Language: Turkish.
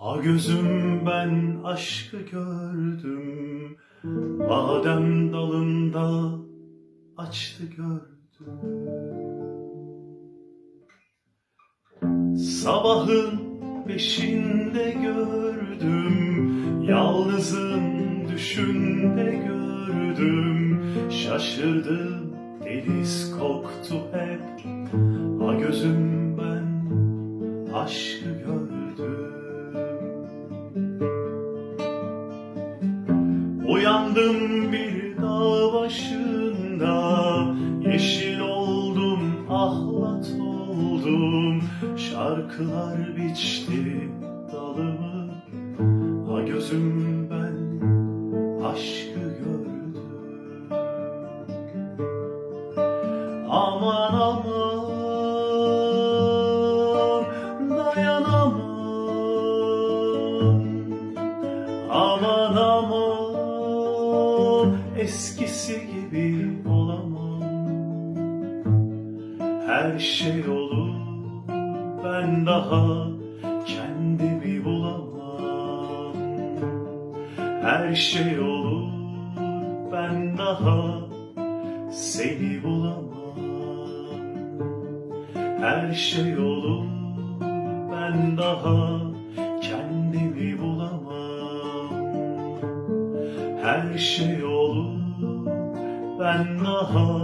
Ha gözüm ben aşkı gördüm. Badem dalında açtı gördüm. Sabahın beşinde gördüm. Yalnızın düşünde gördüm. Şaşırdım deniz koktu hep. Ha gözüm ben aşkı gördüm Uyandım bir dağ başında Yeşil oldum, ahlat oldum. Şarkılar biçti dalımı Ha gözüm ben aşkı gördüm. Aman aman dayanamam. Aman eskisi gibi olamam. Her şey olur ben daha kendimi bulamam. Her şey olur ben daha seni bulamam. Her şey olur ben daha kendimi bulamam Her şey olur. Ben daha